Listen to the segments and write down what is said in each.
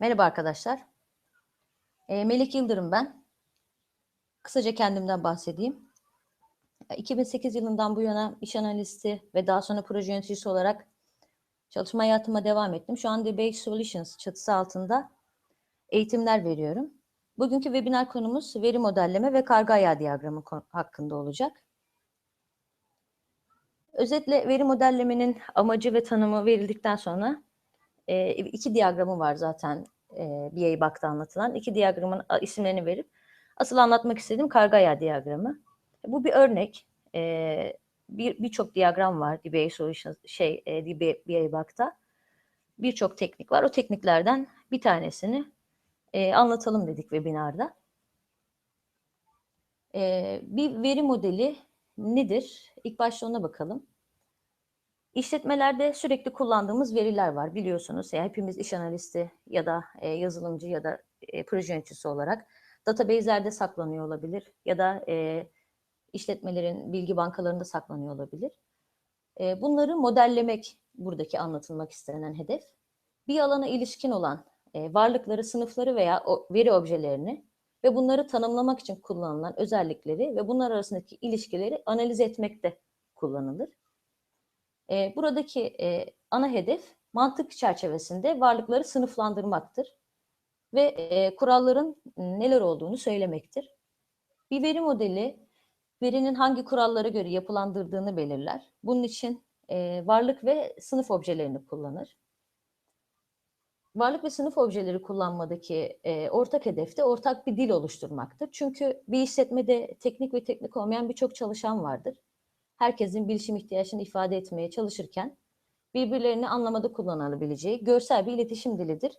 Merhaba arkadaşlar. E, Melek Yıldırım ben. Kısaca kendimden bahsedeyim. E, 2008 yılından bu yana iş analisti ve daha sonra proje yöneticisi olarak çalışma hayatıma devam ettim. Şu an Debate Solutions çatısı altında eğitimler veriyorum. Bugünkü webinar konumuz veri modelleme ve karga ayağı diyagramı hakkında olacak. Özetle veri modellemenin amacı ve tanımı verildikten sonra e, iki diyagramı var zaten e, BA Bak'ta anlatılan. iki diyagramın isimlerini verip asıl anlatmak istediğim karga ayağı diyagramı. Bu bir örnek. E, bir birçok diyagram var DBA Solutions şey e, DBA, BA Bak'ta. Birçok teknik var. O tekniklerden bir tanesini e, anlatalım dedik webinarda. E, bir veri modeli nedir? İlk başta ona bakalım. İşletmelerde sürekli kullandığımız veriler var biliyorsunuz. Yani hepimiz iş analisti ya da e, yazılımcı ya da e, proje yöneticisi olarak database'lerde saklanıyor olabilir ya da e, işletmelerin bilgi bankalarında saklanıyor olabilir. E, bunları modellemek buradaki anlatılmak istenen hedef. Bir alana ilişkin olan e, varlıkları, sınıfları veya o, veri objelerini ve bunları tanımlamak için kullanılan özellikleri ve bunlar arasındaki ilişkileri analiz etmekte kullanılır. E, buradaki e, ana hedef mantık çerçevesinde varlıkları sınıflandırmaktır ve e, kuralların neler olduğunu söylemektir. Bir veri modeli verinin hangi kurallara göre yapılandırdığını belirler. Bunun için e, varlık ve sınıf objelerini kullanır. Varlık ve sınıf objeleri kullanmadaki e, ortak hedef de ortak bir dil oluşturmaktır. Çünkü bir işletmede teknik ve teknik olmayan birçok çalışan vardır herkesin bilişim ihtiyaçını ifade etmeye çalışırken birbirlerini anlamada kullanılabileceği görsel bir iletişim dilidir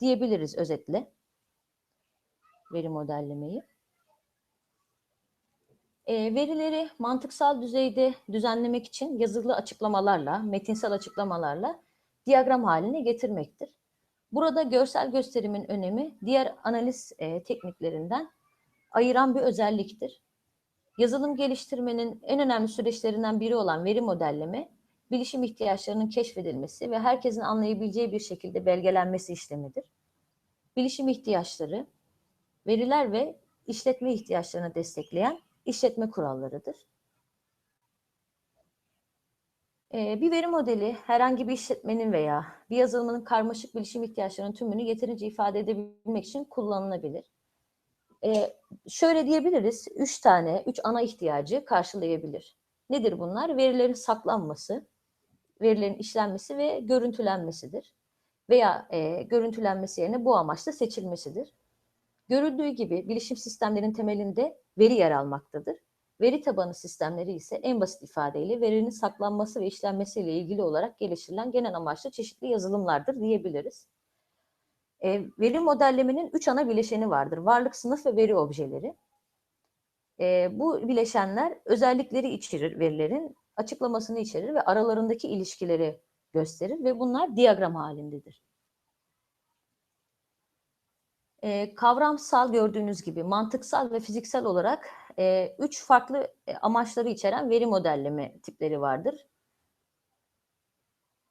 diyebiliriz özetle veri modellemeyi. E, verileri mantıksal düzeyde düzenlemek için yazılı açıklamalarla, metinsel açıklamalarla diyagram haline getirmektir. Burada görsel gösterimin önemi diğer analiz e, tekniklerinden ayıran bir özelliktir. Yazılım geliştirmenin en önemli süreçlerinden biri olan veri modelleme, bilişim ihtiyaçlarının keşfedilmesi ve herkesin anlayabileceği bir şekilde belgelenmesi işlemidir. Bilişim ihtiyaçları, veriler ve işletme ihtiyaçlarını destekleyen işletme kurallarıdır. Ee, bir veri modeli herhangi bir işletmenin veya bir yazılımın karmaşık bilişim ihtiyaçlarının tümünü yeterince ifade edebilmek için kullanılabilir. Ee, şöyle diyebiliriz, üç tane, üç ana ihtiyacı karşılayabilir. Nedir bunlar? Verilerin saklanması, verilerin işlenmesi ve görüntülenmesidir. Veya e, görüntülenmesi yerine bu amaçla seçilmesidir. Görüldüğü gibi bilişim sistemlerinin temelinde veri yer almaktadır. Veri tabanı sistemleri ise en basit ifadeyle verinin saklanması ve işlenmesiyle ilgili olarak geliştirilen genel amaçlı çeşitli yazılımlardır diyebiliriz. E, veri modellemenin üç ana bileşeni vardır. Varlık, sınıf ve veri objeleri. E, bu bileşenler özellikleri içerir verilerin, açıklamasını içerir ve aralarındaki ilişkileri gösterir ve bunlar diyagram halindedir. E, kavramsal gördüğünüz gibi mantıksal ve fiziksel olarak e, üç farklı e, amaçları içeren veri modelleme tipleri vardır.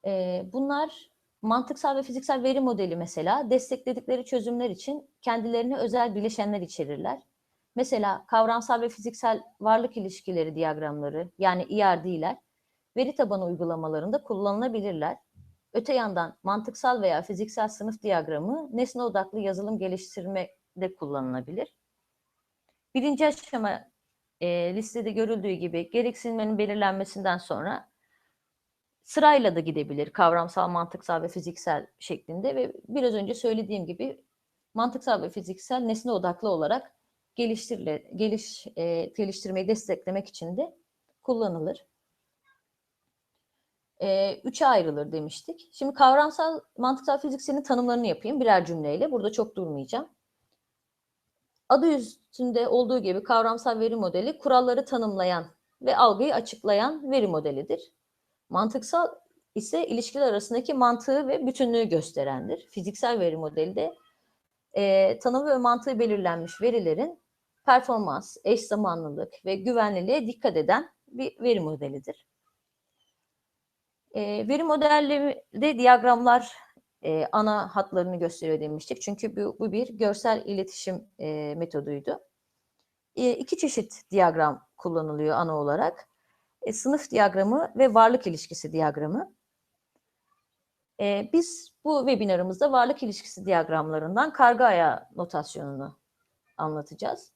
E, bunlar mantıksal ve fiziksel veri modeli mesela destekledikleri çözümler için kendilerine özel bileşenler içerirler. Mesela kavramsal ve fiziksel varlık ilişkileri diyagramları yani ERD'ler veri tabanı uygulamalarında kullanılabilirler. Öte yandan mantıksal veya fiziksel sınıf diyagramı nesne odaklı yazılım geliştirmede kullanılabilir. Birinci aşama e, listede görüldüğü gibi gereksinimlerin belirlenmesinden sonra sırayla da gidebilir kavramsal, mantıksal ve fiziksel şeklinde ve biraz önce söylediğim gibi mantıksal ve fiziksel nesne odaklı olarak geliştirile, geliş, e, geliştirmeyi desteklemek için de kullanılır. E, üçe ayrılır demiştik. Şimdi kavramsal, mantıksal fizikselin tanımlarını yapayım birer cümleyle. Burada çok durmayacağım. Adı üstünde olduğu gibi kavramsal veri modeli kuralları tanımlayan ve algıyı açıklayan veri modelidir. Mantıksal ise ilişkiler arasındaki mantığı ve bütünlüğü gösterendir. Fiziksel veri modeli de e, tanımı ve mantığı belirlenmiş verilerin performans, eş zamanlılık ve güvenliliğe dikkat eden bir veri modelidir. E, veri modellerinde diyagramlar e, ana hatlarını gösteriyor demiştik. Çünkü bu, bu bir görsel iletişim e, metoduydu. E, iki çeşit diyagram kullanılıyor ana olarak. E, sınıf diyagramı ve varlık ilişkisi diyagramı. E, biz bu webinarımızda varlık ilişkisi diyagramlarından karga ayağı notasyonunu anlatacağız.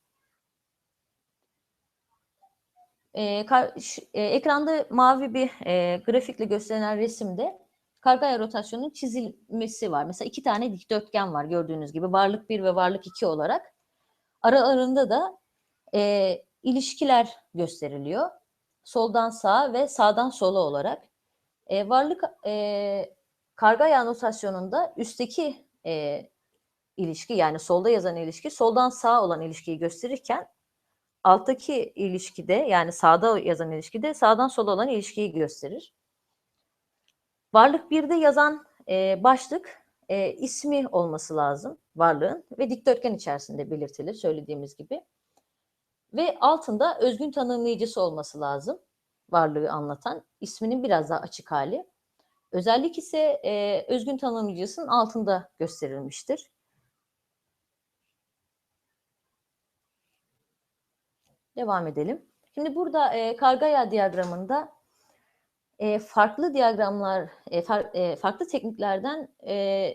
E, kar, ş, e, ekranda mavi bir e, grafikle gösterilen resimde karga ayağı rotasyonunun çizilmesi var. Mesela iki tane dikdörtgen var gördüğünüz gibi varlık 1 ve varlık 2 olarak. Aralarında da e, ilişkiler gösteriliyor. Soldan sağa ve sağdan sola olarak. E, varlık e, karga ayağı notasyonunda üstteki e, ilişki yani solda yazan ilişki soldan sağa olan ilişkiyi gösterirken alttaki ilişkide yani sağda yazan ilişkide sağdan sola olan ilişkiyi gösterir. Varlık 1'de yazan e, başlık e, ismi olması lazım varlığın ve dikdörtgen içerisinde belirtilir söylediğimiz gibi. Ve altında özgün tanımlayıcısı olması lazım varlığı anlatan isminin biraz daha açık hali. Özellik ise e, özgün tanımlayıcısının altında gösterilmiştir. Devam edelim. Şimdi burada e, kargaya diyagramında e, farklı diyagramlar, e, far, e, farklı tekniklerden e,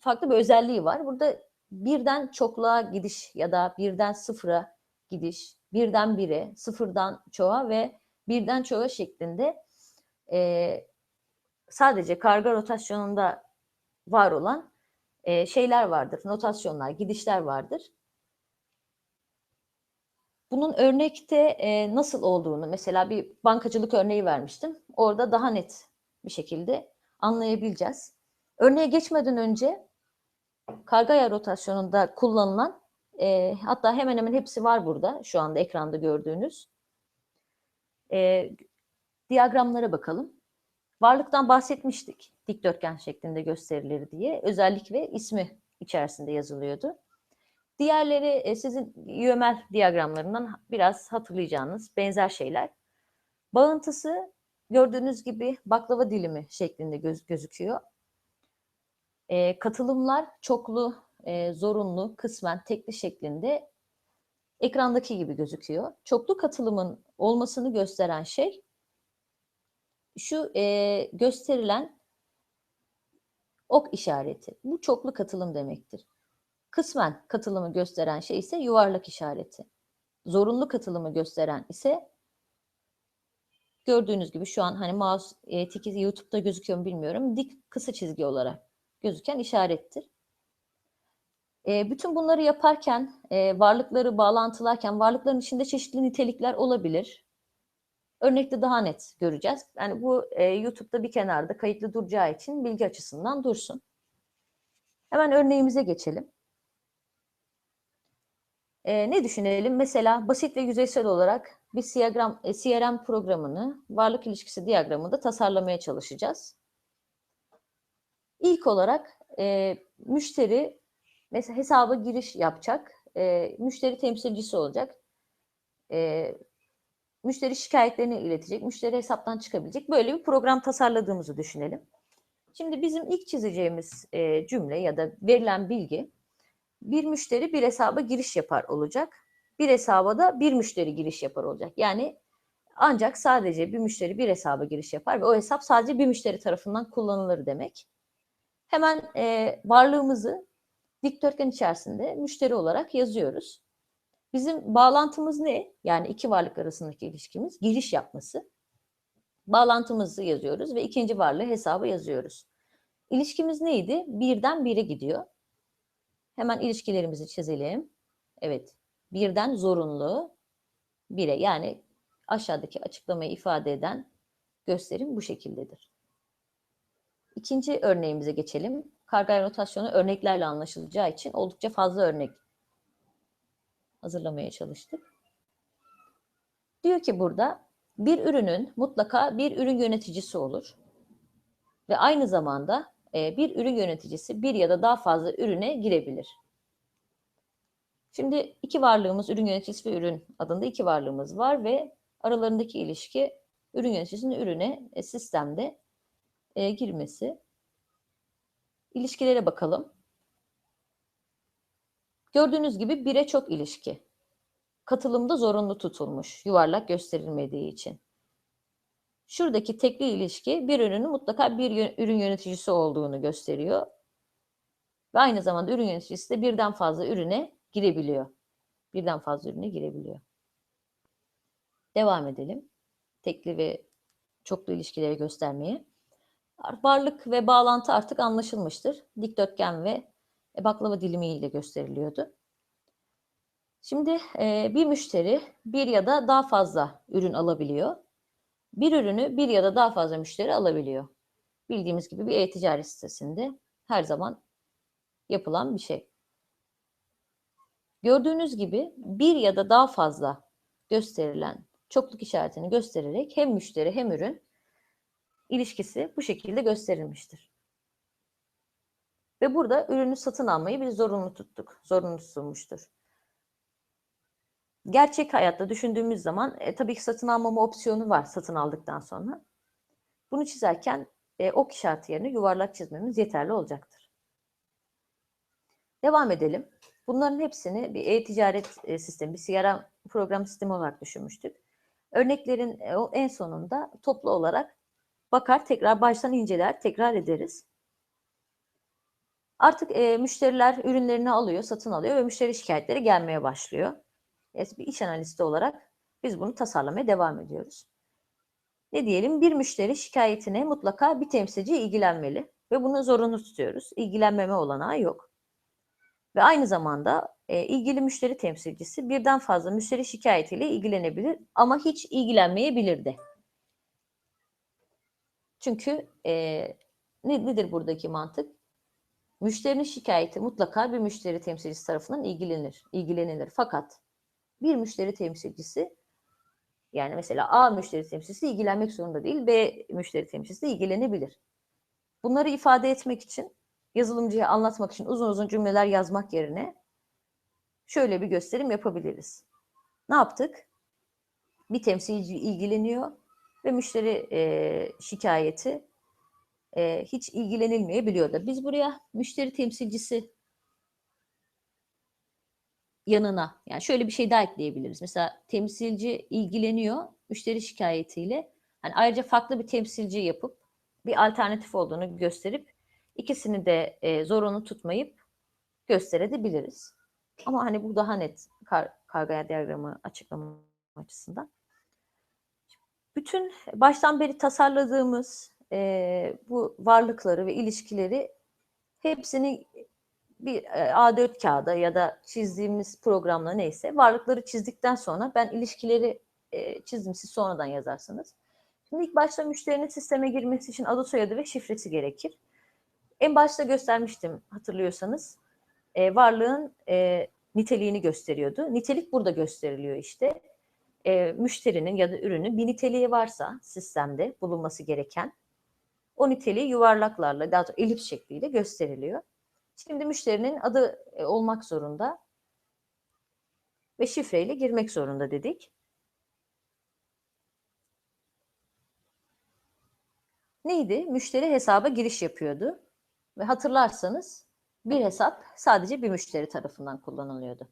farklı bir özelliği var. Burada birden çokluğa gidiş ya da birden sıfıra gidiş, birden bire, sıfırdan çoğa ve birden çoğa şeklinde e, sadece karga rotasyonunda var olan e, şeyler vardır, notasyonlar, gidişler vardır. Bunun örnekte e, nasıl olduğunu, mesela bir bankacılık örneği vermiştim. Orada daha net bir şekilde anlayabileceğiz. Örneğe geçmeden önce kargaya rotasyonunda kullanılan, e, hatta hemen hemen hepsi var burada, şu anda ekranda gördüğünüz. E, diyagramlara bakalım. Varlıktan bahsetmiştik. Dikdörtgen şeklinde gösterilir diye. Özellik ve ismi içerisinde yazılıyordu. Diğerleri e, sizin UML diyagramlarından biraz hatırlayacağınız benzer şeyler. Bağıntısı gördüğünüz gibi baklava dilimi şeklinde göz, gözüküyor. E, katılımlar çoklu, e, zorunlu, kısmen tekli şeklinde ekrandaki gibi gözüküyor. Çoklu katılımın olmasını gösteren şey şu e, gösterilen ok işareti. Bu çoklu katılım demektir. Kısmen katılımı gösteren şey ise yuvarlak işareti. Zorunlu katılımı gösteren ise gördüğünüz gibi şu an hani mouse e, tiki YouTube'da gözüküyor mu bilmiyorum. Dik kısa çizgi olarak gözüken işarettir. E, bütün bunları yaparken, e, varlıkları bağlantılarken varlıkların içinde çeşitli nitelikler olabilir. Örnekte daha net göreceğiz. Yani bu e, YouTube'da bir kenarda kayıtlı duracağı için bilgi açısından dursun. Hemen örneğimize geçelim. E, ne düşünelim? Mesela basit ve yüzeysel olarak bir CRM, e, CRM programını varlık ilişkisi diyagramında tasarlamaya çalışacağız. İlk olarak e, müşteri mesela hesaba giriş yapacak, e, müşteri temsilcisi olacak, e, müşteri şikayetlerini iletecek, müşteri hesaptan çıkabilecek böyle bir program tasarladığımızı düşünelim. Şimdi bizim ilk çizeceğimiz e, cümle ya da verilen bilgi bir müşteri bir hesaba giriş yapar olacak. Bir hesaba da bir müşteri giriş yapar olacak. Yani ancak sadece bir müşteri bir hesaba giriş yapar ve o hesap sadece bir müşteri tarafından kullanılır demek. Hemen e, varlığımızı dikdörtgen içerisinde müşteri olarak yazıyoruz. Bizim bağlantımız ne? Yani iki varlık arasındaki ilişkimiz giriş yapması. Bağlantımızı yazıyoruz ve ikinci varlığı hesaba yazıyoruz. İlişkimiz neydi? Birden bire gidiyor. Hemen ilişkilerimizi çizelim. Evet. Birden zorunlu bire yani aşağıdaki açıklamayı ifade eden gösterim bu şekildedir. İkinci örneğimize geçelim. Karga rotasyonu örneklerle anlaşılacağı için oldukça fazla örnek hazırlamaya çalıştık. Diyor ki burada bir ürünün mutlaka bir ürün yöneticisi olur. Ve aynı zamanda e, bir ürün yöneticisi bir ya da daha fazla ürüne girebilir. Şimdi iki varlığımız ürün yöneticisi ve ürün adında iki varlığımız var ve aralarındaki ilişki ürün yöneticisinin ürüne e, sistemde e, girmesi. İlişkilere bakalım. Gördüğünüz gibi bire çok ilişki. Katılımda zorunlu tutulmuş, yuvarlak gösterilmediği için. Şuradaki tekli ilişki bir ürünün mutlaka bir ürün yöneticisi olduğunu gösteriyor. Ve aynı zamanda ürün yöneticisi de birden fazla ürüne girebiliyor. Birden fazla ürüne girebiliyor. Devam edelim. Tekli ve çoklu ilişkileri göstermeye. Varlık ve bağlantı artık anlaşılmıştır. Dikdörtgen ve baklava dilimi ile gösteriliyordu. Şimdi e, bir müşteri bir ya da daha fazla ürün alabiliyor. Bir ürünü bir ya da daha fazla müşteri alabiliyor. Bildiğimiz gibi bir e-ticaret sitesinde her zaman yapılan bir şey. Gördüğünüz gibi bir ya da daha fazla gösterilen çokluk işaretini göstererek hem müşteri hem ürün ilişkisi bu şekilde gösterilmiştir. Ve burada ürünü satın almayı biz zorunlu tuttuk. Zorunlu tutulmuştur. Gerçek hayatta düşündüğümüz zaman e, tabii ki satın almama opsiyonu var satın aldıktan sonra. Bunu çizerken e, ok işareti yerine yuvarlak çizmemiz yeterli olacaktır. Devam edelim. Bunların hepsini bir e-ticaret e, sistemi, bir CRM program sistemi olarak düşünmüştük. Örneklerin e, en sonunda toplu olarak bakar, tekrar baştan inceler, tekrar ederiz. Artık e, müşteriler ürünlerini alıyor, satın alıyor ve müşteri şikayetleri gelmeye başlıyor. E, bir iş analisti olarak biz bunu tasarlamaya devam ediyoruz. Ne diyelim? Bir müşteri şikayetine mutlaka bir temsilci ilgilenmeli ve bunu zorunlu tutuyoruz. İlgilenmeme olanağı yok. Ve aynı zamanda e, ilgili müşteri temsilcisi birden fazla müşteri şikayetiyle ilgilenebilir ama hiç ilgilenmeyebilir de. Çünkü e, ne, nedir buradaki mantık? Müşterinin şikayeti mutlaka bir müşteri temsilcisi tarafından ilgilenir, ilgilenilir. Fakat bir müşteri temsilcisi yani mesela A müşteri temsilcisi ilgilenmek zorunda değil, B müşteri temsilcisi ilgilenebilir. Bunları ifade etmek için yazılımcıya anlatmak için uzun uzun cümleler yazmak yerine şöyle bir gösterim yapabiliriz. Ne yaptık? Bir temsilci ilgileniyor ve müşteri e, şikayeti e, hiç ilgilenilmeyebiliyor da. Biz buraya müşteri temsilcisi yanına yani şöyle bir şey daha ekleyebiliriz. Mesela temsilci ilgileniyor müşteri şikayetiyle. Hani ayrıca farklı bir temsilci yapıp bir alternatif olduğunu gösterip ikisini de e, zorunlu tutmayıp gösterebiliriz. Ama hani bu daha net kar, kargaya diyagramı açıklama açısından. Bütün baştan beri tasarladığımız e, bu varlıkları ve ilişkileri hepsini bir A4 kağıda ya da çizdiğimiz programla neyse varlıkları çizdikten sonra ben ilişkileri e, çizdim siz sonradan yazarsınız. Şimdi ilk başta müşterinin sisteme girmesi için adı soyadı ve şifresi gerekir. En başta göstermiştim hatırlıyorsanız. E, varlığın e, niteliğini gösteriyordu. Nitelik burada gösteriliyor işte. E, müşterinin ya da ürünün bir niteliği varsa sistemde bulunması gereken o niteliği yuvarlaklarla daha doğrusu elips şekliyle gösteriliyor. Şimdi müşterinin adı e, olmak zorunda ve şifreyle girmek zorunda dedik. Neydi? Müşteri hesaba giriş yapıyordu. Ve hatırlarsanız bir hesap sadece bir müşteri tarafından kullanılıyordu.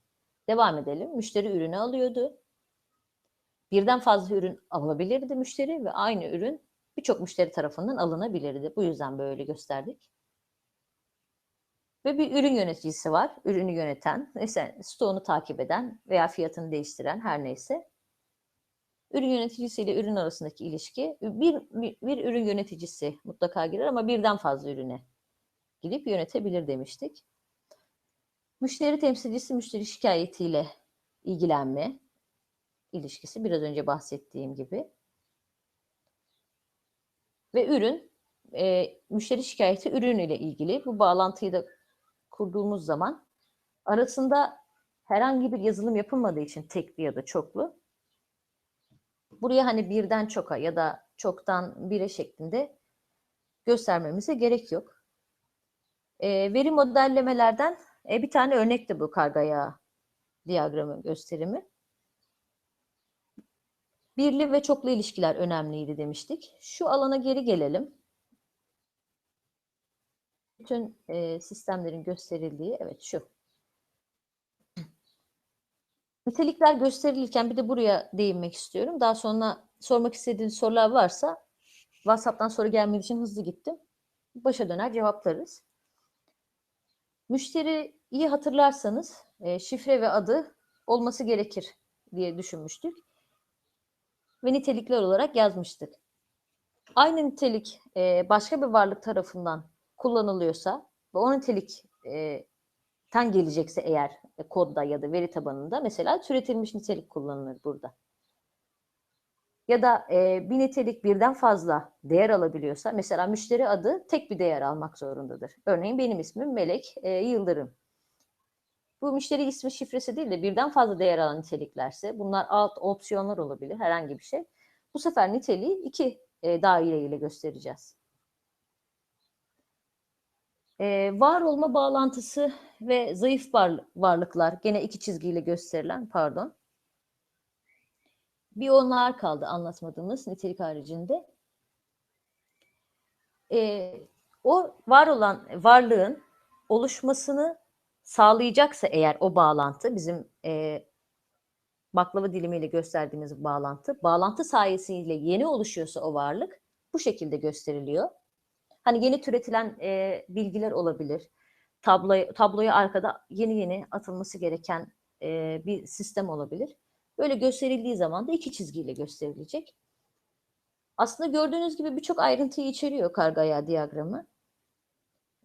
Devam edelim. Müşteri ürünü alıyordu. Birden fazla ürün alabilirdi müşteri ve aynı ürün birçok müşteri tarafından alınabilirdi. Bu yüzden böyle gösterdik. Ve bir ürün yöneticisi var. Ürünü yöneten, mesela stoğunu takip eden veya fiyatını değiştiren her neyse. Ürün yöneticisi ile ürün arasındaki ilişki bir, bir, bir ürün yöneticisi mutlaka girer ama birden fazla ürüne gidip yönetebilir demiştik. Müşteri temsilcisi müşteri şikayetiyle ilgilenme ilişkisi biraz önce bahsettiğim gibi. Ve ürün e, müşteri şikayeti ürün ile ilgili. Bu bağlantıyı da kurduğumuz zaman arasında herhangi bir yazılım yapılmadığı için tekli ya da çoklu buraya hani birden çoka ya da çoktan bire şeklinde göstermemize gerek yok. E, veri modellemelerden e, bir tane örnek de bu karga yağı diyagramı gösterimi. Birli ve çoklu ilişkiler önemliydi demiştik. Şu alana geri gelelim. bütün e, sistemlerin gösterildiği, evet şu. Nitelikler gösterilirken bir de buraya değinmek istiyorum. Daha sonra sormak istediğiniz sorular varsa WhatsApp'tan soru gelmediği için hızlı gittim. Başa döner cevaplarız. Müşteriyi hatırlarsanız e, şifre ve adı olması gerekir diye düşünmüştük. Ve nitelikler olarak yazmıştık. Aynı nitelik e, başka bir varlık tarafından kullanılıyorsa ve o nitelik e, ten gelecekse eğer e, kodda ya da veri tabanında mesela türetilmiş nitelik kullanılır burada. Ya da e, bir nitelik birden fazla değer alabiliyorsa mesela müşteri adı tek bir değer almak zorundadır. Örneğin benim ismim Melek e, Yıldırım. Bu müşteri ismi şifresi değil de birden fazla değer alan niteliklerse bunlar alt opsiyonlar olabilir herhangi bir şey. Bu sefer niteliği iki e, daire ile göstereceğiz. E, var olma bağlantısı ve zayıf var, varlıklar gene iki çizgiyle gösterilen pardon. Bir onlar kaldı anlatmadığımız nitelik haricinde. E, o var olan varlığın oluşmasını sağlayacaksa eğer o bağlantı bizim e, baklava dilimiyle gösterdiğimiz bağlantı, bağlantı sayesiyle yeni oluşuyorsa o varlık bu şekilde gösteriliyor. Hani yeni türetilen e, bilgiler olabilir. Tablo, tabloya arkada yeni yeni atılması gereken e, bir sistem olabilir. Böyle gösterildiği zaman da iki çizgiyle gösterilecek. Aslında gördüğünüz gibi birçok ayrıntıyı içeriyor karga ayağı diyagramı.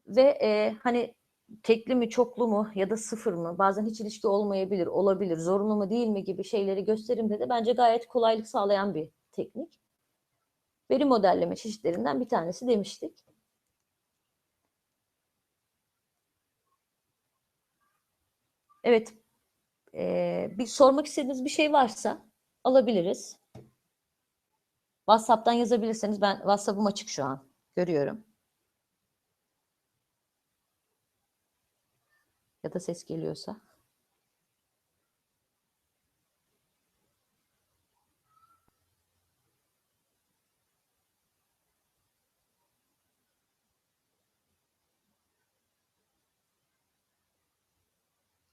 Ve e, hani tekli mi, çoklu mu ya da sıfır mı? Bazen hiç ilişki olmayabilir, olabilir, zorunlu mu değil mi gibi şeyleri gösterimde de bence gayet kolaylık sağlayan bir teknik. Veri modelleme çeşitlerinden bir tanesi demiştik. Evet, ee, bir sormak istediğiniz bir şey varsa alabiliriz. WhatsApp'tan yazabilirseniz ben WhatsApp'ım açık şu an. Görüyorum. Ya da ses geliyorsa.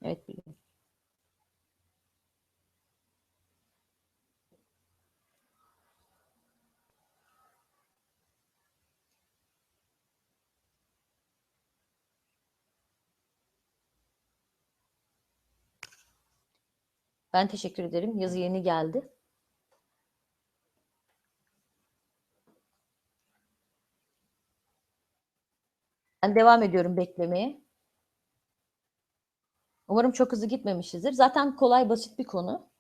Evet biliyorum. Ben teşekkür ederim. Yazı yeni geldi. Ben devam ediyorum beklemeye. Umarım çok hızlı gitmemişizdir. Zaten kolay basit bir konu.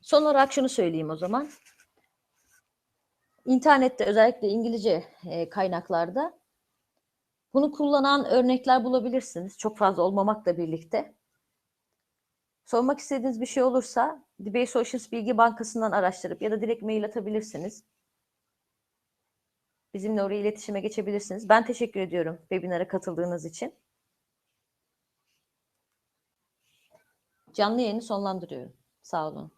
Son olarak şunu söyleyeyim o zaman. İnternette özellikle İngilizce e, kaynaklarda bunu kullanan örnekler bulabilirsiniz. Çok fazla olmamakla birlikte. Sormak istediğiniz bir şey olursa Debate Solutions Bilgi Bankası'ndan araştırıp ya da direkt mail atabilirsiniz. Bizimle oraya iletişime geçebilirsiniz. Ben teşekkür ediyorum webinara katıldığınız için. Canlı yayını sonlandırıyorum. Sağ olun.